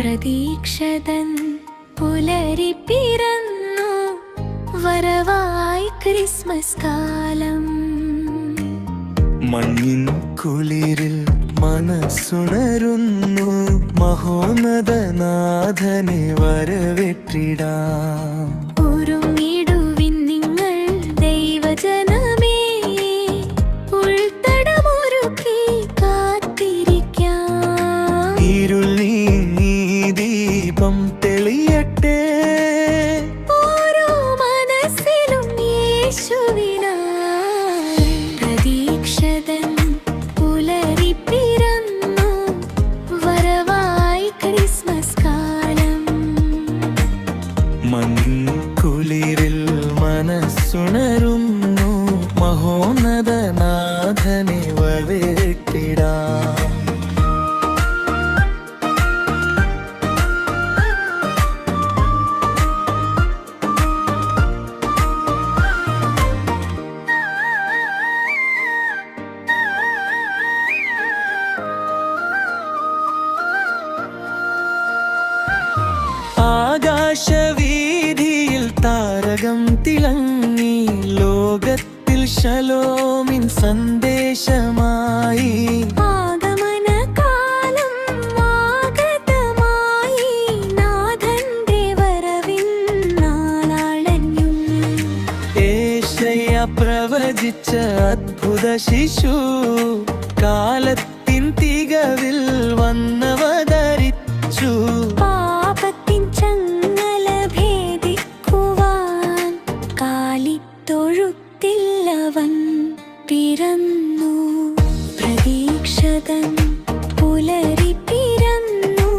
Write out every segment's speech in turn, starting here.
പ്രതീക്ഷതൻ പുലരി പിറന്നു വരവായി ക്രിസ്മസ് കാലം. മണ്ണിൻ കുളിരിൽ മനസ്സുണരുന്നു മഹോന്നതനാഥനെ വരവേറ്റിടാം. ശലോമിൻ സന്ദേശമായി. ആഗതമായി. നാഥന്റെ വരവിൻ പ്രവചിച്ച അത്ഭുത ശിശു കാലത്തിൻ തികവിൽ വന്നവതരിച്ചു. പിറന്നു പ്രതീക്ഷതൻ പുലരി പിറന്നു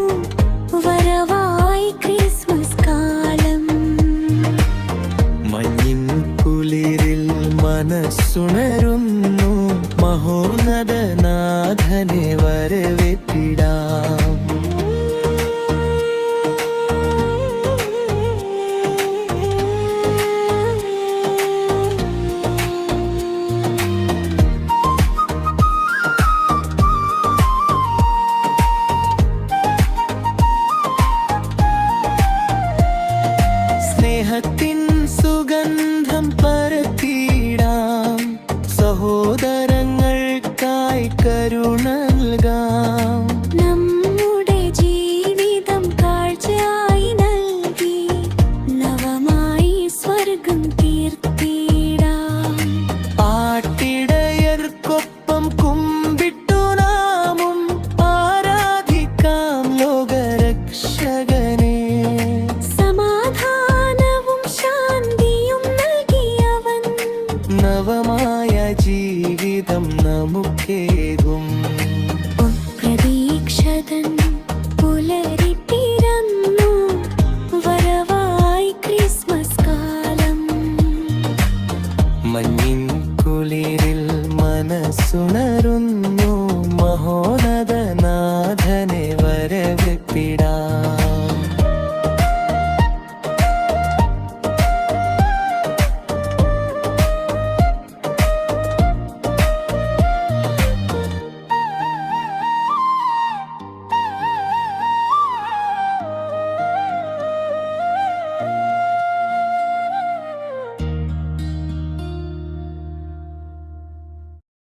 വരവായി ക്രിസ്മസ് കാലം. മഞ്ഞിൻ കുളിരിൽ മനസ്സുണരുന്നു. മഹോന്നതനാഥനെ വരവേറ്റിടാം. സഹോദരങ്ങൾക്കായി കരുണ നൽകാം. ജീവിതം നമുക്കേകും പ്രതീക്ഷതൻ പുലരിട്ടിരുന്നു വരവായി ക്രിസ്മസ് കാലം. മഞ്ഞിൻ കുളിരിൽ മനസ്സുണരുന്നു മഹോ